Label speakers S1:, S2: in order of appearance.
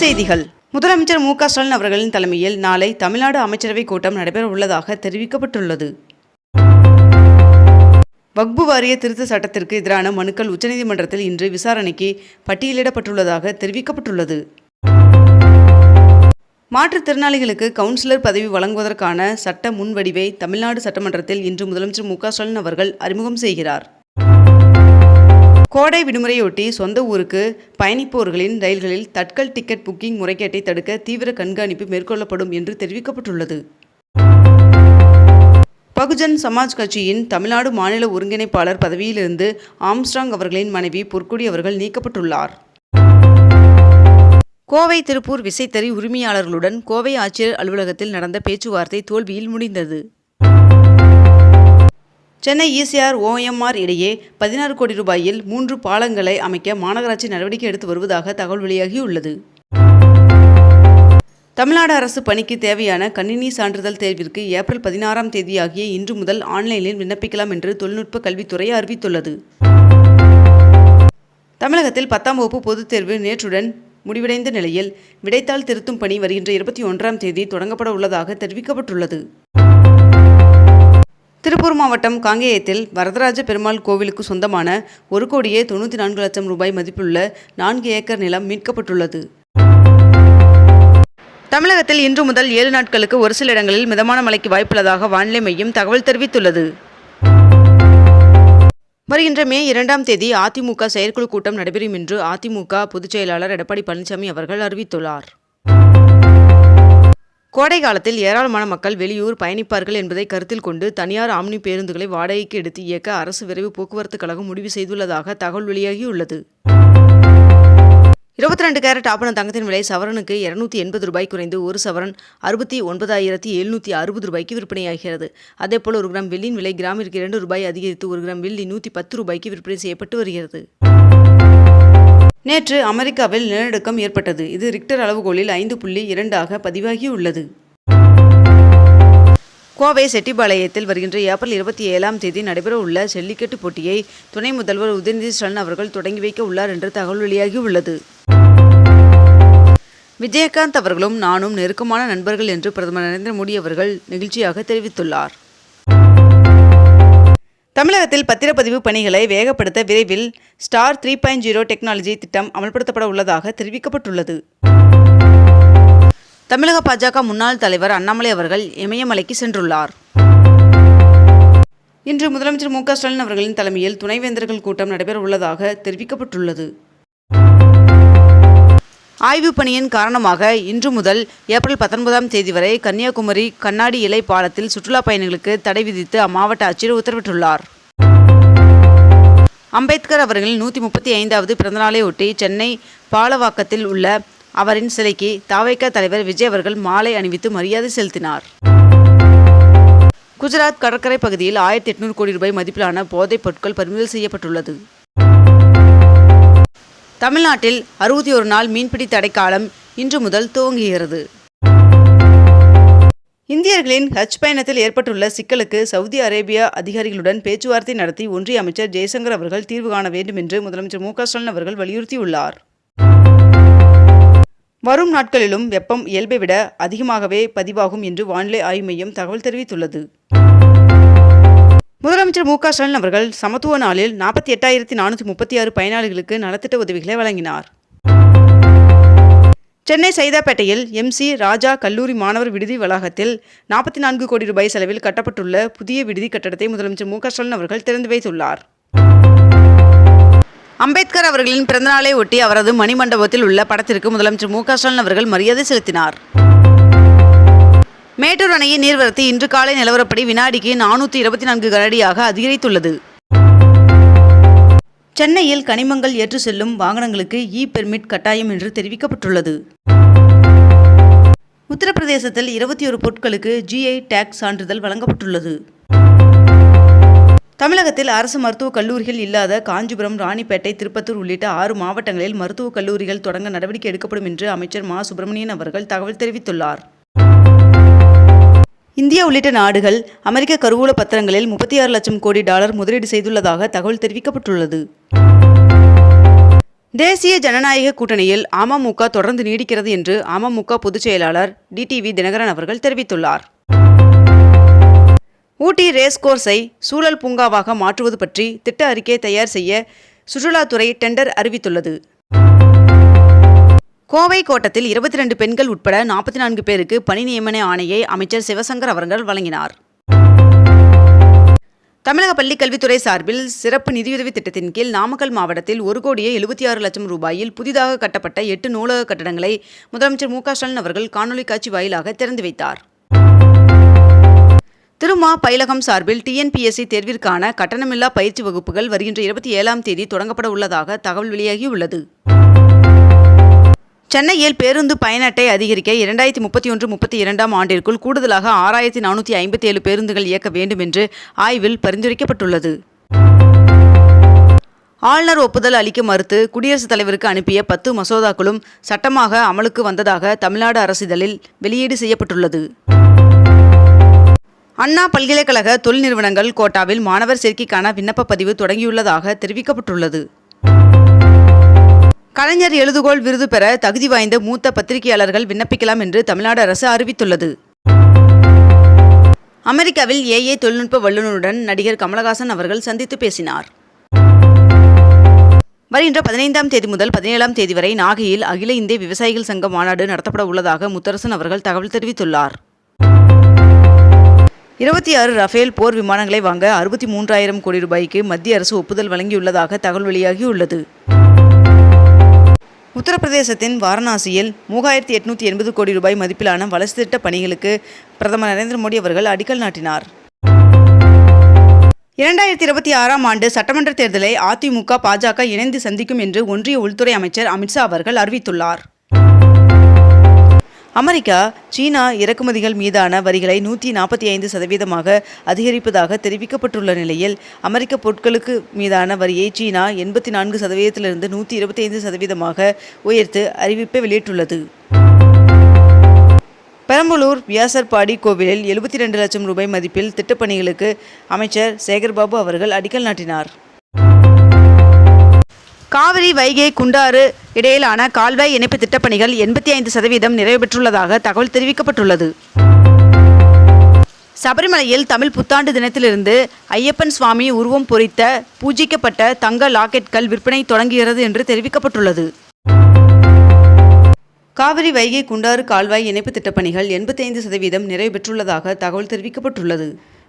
S1: செய்திகள். முதலமைச்சர் மு க ஸ்டாலின் அவர்களின் தலைமையில் நாளை தமிழ்நாடு அமைச்சரவைக் கூட்டம் நடைபெற உள்ளதாக தெரிவிக்கப்பட்டுள்ளது. வக்பு வாரிய திருத்த சட்டத்திற்கு எதிரான மனுக்கள் உச்சநீதிமன்றத்தில் இன்று விசாரணைக்கு பட்டியலிடப்பட்டுள்ளதாக தெரிவிக்கப்பட்டுள்ளது. மாற்றுத்திறனாளிகளுக்கு கவுன்சிலர் பதவி வழங்குவதற்கான சட்ட முன்வடிவை தமிழ்நாடு சட்டமன்றத்தில் இன்று முதலமைச்சர் மு க ஸ்டாலின் அவர்கள் அறிமுகம் செய்கிறார். கோடை விடுமுறையொட்டி சொந்த ஊருக்கு பயணிப்போர்களின் ரயில்களில் தட்கல் டிக்கெட் புக்கிங் முறைகேட்டை தடுக்க தீவிர கண்காணிப்பு மேற்கொள்ளப்படும் என்று தெரிவிக்கப்பட்டுள்ளது. பகுஜன் சமாஜ் கட்சியின் தமிழ்நாடு மாநில ஒருங்கிணைப்பாளர் பதவியிலிருந்து ஆம்ஸ்ட்ராங் அவர்களின் மனைவி பொற்குடி அவர்கள் நீக்கப்பட்டுள்ளார். கோவை திருப்பூர் விசைத்தறி உரிமையாளர்களுடன் கோவை ஆட்சியர் அலுவலகத்தில் நடந்த பேச்சுவார்த்தை தோல்வியில் முடிந்தது. சென்னை இசிஆர் ஓஎம்ஆர் இடையே பதினாறு கோடி ரூபாயில் மூன்று பாலங்களை அமைக்க மாநகராட்சி நடவடிக்கை எடுத்து வருவதாக தகவல் வெளியாகியுள்ளது. தமிழ்நாடு அரசு பணிக்கு தேவையான கணினி சான்றிதழ் தேர்விற்கு ஏப்ரல் பதினாறாம் தேதியாகிய இன்று முதல் ஆன்லைனில் விண்ணப்பிக்கலாம் என்று தொழில்நுட்ப கல்வித்துறை அறிவித்துள்ளது. தமிழகத்தில் பத்தாம் வகுப்பு பொதுத் தேர்வு நேற்றுடன் முடிவடைந்த நிலையில் விடைத்தாள் திருத்தும் பணி வருகின்ற இருபத்தி ஒன்றாம் தேதி தொடங்கப்பட உள்ளதாக தெரிவிக்கப்பட்டுள்ளது. திருப்பூர் மாவட்டம் காங்கேயத்தில் வரதராஜ பெருமாள் கோவிலுக்கு சொந்தமான ஒரு கோடியே தொண்ணூற்றி நான்கு லட்சம் ரூபாய் மதிப்புள்ள நான்கு ஏக்கர் நிலம் மீட்கப்பட்டுள்ளது. தமிழகத்தில் இன்று முதல் ஏழு நாட்களுக்கு ஒரு சில இடங்களில் மிதமான மழைக்கு வாய்ப்புள்ளதாக வானிலை மையம் தகவல் தெரிவித்துள்ளது. வருகின்ற மே இரண்டாம் தேதி அதிமுக செயற்குழு கூட்டம் நடைபெறும் என்று அதிமுக பொதுச் செயலாளர் எடப்பாடி பழனிசாமி அவர்கள் அறிவித்துள்ளார். கோடை காலத்தில் ஏராளமான மக்கள் வெளியூர் பயணிப்பார்கள் என்பதை கருத்தில் கொண்டு தனியார் ஆம்னி பேருந்துகளை வாடகைக்கு எடுத்து இயக்க அரசு விரைவு போக்குவரத்து கழகம் முடிவு செய்துள்ளதாக தகவல் வெளியாகியுள்ளது. இருபத்தி ரெண்டு கேரட் ஆபண தங்கத்தின் விலை சவரனுக்கு இருநூத்தி எண்பது ரூபாய் குறைந்து ஒரு சவரன் அறுபத்தி ஒன்பதாயிரத்தி எழுநூற்றி அறுபது ரூபாய்க்கு விற்பனையாகிறது. அதேபோல் ஒரு கிராம் வெள்ளியின் விலை கிராமிற்கு இரண்டு ரூபாய் அதிகரித்து ஒரு கிராம் வெள்ளி நூற்றி பத்து ரூபாய்க்கு விற்பனை செய்யப்பட்டு வருகிறது. நேற்று அமெரிக்காவில் நிலநடுக்கம் ஏற்பட்டது. இது ரிக்டர் அளவுகோலில் ஐந்து புள்ளி இரண்டாக பதிவாகியுள்ளது கோவை செட்டிபாளையத்தில் வருகின்ற ஏப்ரல் இருபத்தி ஏழாம் தேதி நடைபெறவுள்ள ஜல்லிக்கட்டு போட்டியை துணை முதல்வர் உதயநிதி ஸ்டாலின் அவர்கள் தொடங்கி வைக்க உள்ளார் என்று தகவல் வெளியாகியுள்ளது விஜயகாந்த் அவர்களும் நானும் நெருக்கமான நண்பர்கள் என்று பிரதமர் நரேந்திர மோடி அவர்கள் நெகிழ்ச்சியாக தெரிவித்துள்ளார். தமிழகத்தில் பத்திரப்பதிவு பணிகளை வேகப்படுத்த விரைவில் star three point zero technology திட்டம் அமல்படுத்தப்பட உள்ளதாக தெரிவிக்கப்பட்டுள்ளது. தமிழக பாஜக முன்னாள் தலைவர் அண்ணாமலை அவர்கள் இமயமலைக்கு சென்றுள்ளார். இன்று முதலமைச்சர் மு க ஸ்டாலின் அவர்களின் தலைமையில் துணைவேந்தர்கள் கூட்டம் நடைபெற உள்ளதாக தெரிவிக்கப்பட்டுள்ளது. ஆய்வுப் பணியின் காரணமாக இன்று முதல் ஏப்ரல் பத்தொன்பதாம் தேதி வரை கன்னியாகுமரி கண்ணாடி இலை பாலத்தில் சுற்றுலா பயணிகளுக்கு தடை விதித்து அம்மாவட்ட ஆட்சியர் உத்தரவிட்டுள்ளார். அம்பேத்கர் அவர்களின் நூற்றி முப்பத்தி ஐந்தாவது பிறந்தநாளை ஒட்டி சென்னை பாலவாக்கத்தில் உள்ள அவரின் சிலைக்கு தாவைக்க தலைவர் விஜய் அவர்கள் மாலை அணிவித்து மரியாதை செலுத்தினார். குஜராத் கடற்கரை பகுதியில் ஆயிரத்தி எட்நூறு கோடி ரூபாய் மதிப்பிலான போதைப் பொருட்கள் பறிமுதல் செய்யப்பட்டுள்ளது. தமிழ்நாட்டில் அறுபத்தி ஒரு நாள் மீன்பிடி தடைக்காலம் இன்று முதல் துவங்குகிறது. இந்தியர்களின் ஹஜ் பயணத்தில் ஏற்பட்டுள்ள சிக்கலுக்கு சவுதி அரேபியா அதிகாரிகளுடன் பேச்சுவார்த்தை நடத்தி ஒன்றிய அமைச்சர் ஜெய்சங்கர் அவர்கள் தீர்வு காண வேண்டும் என்று முதலமைச்சர் மு ஸ்டாலின் அவர்கள் வலியுறுத்தியுள்ளார். வரும் நாட்களிலும் வெப்பம் இயல்பை விட அதிகமாகவே பதிவாகும் என்று வானிலை ஆய்வு மையம் தகவல் தெரிவித்துள்ளது. முதலமைச்சர் மு க ஸ்டாலின் அவர்கள் சமத்துவ நாளில் நாற்பத்தி எட்டாயிரத்தி நானூற்றி முப்பத்தி ஆறு பயனாளிகளுக்கு நலத்திட்ட உதவிகளை வழங்கினார். சென்னை சைதாப்பேட்டையில் எம்சி ராஜா கல்லூரி மாணவர் விடுதி வளாகத்தில் நாற்பத்தி நான்கு கோடி ரூபாய் செலவில் கட்டப்பட்டுள்ள புதிய விடுதி கட்டடத்தை முதலமைச்சர் மு க ஸ்டாலின் அவர்கள் திறந்து வைத்துள்ளார். அம்பேத்கர் அவர்களின் பிறந்தநாளை ஒட்டி அவரது மணிமண்டபத்தில் உள்ள படத்திற்கு முதலமைச்சர் மு க ஸ்டாலின் அவர்கள் மரியாதை செலுத்தினார். மேட்டூர் அணையின் நீர்வரத்து இன்று காலை நிலவரப்படி வினாடிக்கு நானூற்றி இருபத்தி நான்கு கனடியாக அதிகரித்துள்ளது. சென்னையில் கனிமங்கள் ஏற்று செல்லும் வாகனங்களுக்கு இ பெர்மிட் கட்டாயம் என்று தெரிவிக்கப்பட்டுள்ளது. உத்தரப்பிரதேசத்தில் இருபத்தி ஒரு பொருட்களுக்கு ஜிஐ டேக்ஸ் சான்றிதழ் வழங்கப்பட்டுள்ளது. தமிழகத்தில் அரசு மருத்துவக் கல்லூரிகள் இல்லாத காஞ்சிபுரம் ராணிப்பேட்டை திருப்பத்தூர் உள்ளிட்ட ஆறு மாவட்டங்களில் மருத்துவக் கல்லூரிகள் தொடங்க நடவடிக்கை எடுக்கப்படும் என்று அமைச்சர் மா. சுப்பிரமணியன் அவர்கள் தகவல் தெரிவித்துள்ளார். இந்தியா உள்ளிட்ட நாடுகள் அமெரிக்க கருவூல பத்திரங்களில் முப்பத்தி ஆறு லட்சம் கோடி டாலர் முதலீடு செய்துள்ளதாக தகவல் தெரிவிக்கப்பட்டுள்ளது. தேசிய ஜனநாயக கூட்டணியில் அமமுக தொடர்ந்து நீடிக்கிறது என்று அமமுக பொதுச் செயலாளர் டிடிவி தினகரன் அவர்கள் தெரிவித்துள்ளார். ஊட்டி ரேஸ் கோர்ஸை சூழல் பூங்காவாக மாற்றுவது பற்றி திட்ட அறிக்கை தயார் செய்ய சுற்றுலாத்துறை டெண்டர் அறிவித்துள்ளது. கோவை கோட்டத்தில் இருபத்தி ரெண்டு பெண்கள் உட்பட நாற்பத்தி நான்கு பேருக்கு பணி நியமன ஆணையை அமைச்சர் சிவசங்கர் அவர்கள் வழங்கினார். தமிழக பள்ளிக்கல்வித்துறை சார்பில் சிறப்பு நிதியுதவி திட்டத்தின் கீழ் நாமக்கல் மாவட்டத்தில் ஒரு கோடியே எழுபத்தி ஆறு லட்சம் ரூபாயில் புதிதாக கட்டப்பட்ட எட்டு நூலக கட்டடங்களை முதலமைச்சர் மு ஸ்டாலின் அவர்கள் காணொலி காட்சி வாயிலாக திறந்து வைத்தார். திருமா பயிலகம் சார்பில் டிஎன்பிஎஸ்சி தேர்விற்கான கட்டணமில்லா பயிற்சி வகுப்புகள் வருகின்ற இருபத்தி ஏழாம் தேதி தொடங்கப்பட உள்ளதாக தகவல் வெளியாகியுள்ளது. சென்னையில் பேருந்து பயண அட்டை அதிகரிக்க இரண்டாயிரத்தி முப்பத்தி ஒன்று முப்பத்தி இரண்டாம் ஆண்டிற்குள் கூடுதலாக ஆறாயிரத்தி நானூற்றி ஐம்பத்தி ஏழு பேருந்துகள் இயக்க வேண்டும் என்று ஆய்வில் பரிந்துரைக்கப்பட்டுள்ளது. ஆளுநர் ஒப்புதல் அளிக்க மறுத்து குடியரசுத் தலைவருக்கு அனுப்பிய பத்து மசோதாக்களும் சட்டமாக அமலுக்கு வந்ததாக தமிழ்நாடு அரசிதழில் வெளியீடு செய்யப்பட்டுள்ளது. அண்ணா பல்கலைக்கழக தொழில் நிறுவனங்கள் கோட்டாவில் மாணவர் சேர்க்கைக்கான விண்ணப்ப பதிவு தொடங்கியுள்ளதாக தெரிவிக்கப்பட்டுள்ளது. கலைஞர் எழுதுகோள் விருது பெற தகுதி வாய்ந்த மூத்த பத்திரிகையாளர்கள் விண்ணப்பிக்கலாம் என்று தமிழ்நாடு அரசு அறிவித்துள்ளது. அமெரிக்காவில் ஏஏ தொழில்நுட்ப வல்லுநருடன் நடிகர் கமலஹாசன் அவர்கள் சந்தித்து பேசினார். வருகின்ற பதினைந்தாம் தேதி முதல் பதினேழாம் தேதி வரை நாகையில் அகில இந்திய விவசாயிகள் சங்க மாநாடு நடத்தப்பட உள்ளதாக முத்தரசன் அவர்கள் தகவல் தெரிவித்துள்ளார். இருபத்தி ஆறு ரஃபேல் போர் விமானங்களை வாங்க அறுபத்தி மூன்றாயிரம் கோடி ரூபாய்க்கு மத்திய அரசு ஒப்புதல் வழங்கியுள்ளதாக தகவல் வெளியாகியுள்ளது. உத்தரப்பிரதேசத்தின் வாரணாசியில் மூவாயிரத்தி எட்நூற்றி எண்பது கோடி ரூபாய் மதிப்பிலான வளர்ச்சி திட்ட பணிகளுக்கு பிரதமர் நரேந்திர மோடி அவர்கள் அடிக்கல் நாட்டினார். இரண்டாயிரத்தி இருபத்தி ஆறாம் ஆண்டு சட்டமன்ற தேர்தலை அதிமுக பாஜக இணைந்து சந்திக்கும் என்று ஒன்றிய உள்துறை அமைச்சர் அமித்ஷா அவர்கள் அறிவித்துள்ளார். அமெரிக்கா சீனா இறக்குமதிகள் மீதான வரிகளை நூற்றி நாற்பத்தி ஐந்து சதவீதமாக அதிகரிப்பதாக தெரிவிக்கப்பட்டுள்ள நிலையில் அமெரிக்க பொருட்களுக்கு மீதான வரியை சீனா எண்பத்தி நான்கு சதவீதத்திலிருந்து நூற்றி இருபத்தி ஐந்து சதவீதமாக உயர்த்து அறிவிப்பை வெளியிட்டுள்ளது. பெரம்பலூர் வியாசர்பாடி கோவிலில் எழுபத்தி ரெண்டு லட்சம் ரூபாய் மதிப்பில் திட்டப்பணிகளுக்கு அமைச்சர் சேகர்பாபு அவர்கள் அடிக்கல் நாட்டினார். காவிரி வைகை குண்டாறு இடையிலான கால்வாய் இணைப்பு திட்டப்பணிகள் எண்பத்தி ஐந்து சதவீதம் நிறைவு பெற்றுள்ளதாக தகவல் தெரிவிக்கப்பட்டுள்ளது. சபரிமலையில் தமிழ் புத்தாண்டு தினத்திலிருந்து ஐயப்பன் சுவாமி உருவம் பொறித்த பூஜிக்கப்பட்ட தங்க லாக்கெட்கள் விற்பனை தொடங்குகிறது என்று தெரிவிக்கப்பட்டுள்ளது. காவிரி வைகை குண்டாறு கால்வாய் இணைப்பு திட்டப்பணிகள் எண்பத்தைந்து சதவீதம் நிறைவு பெற்றுள்ளதாக தகவல் தெரிவிக்கப்பட்டுள்ளது.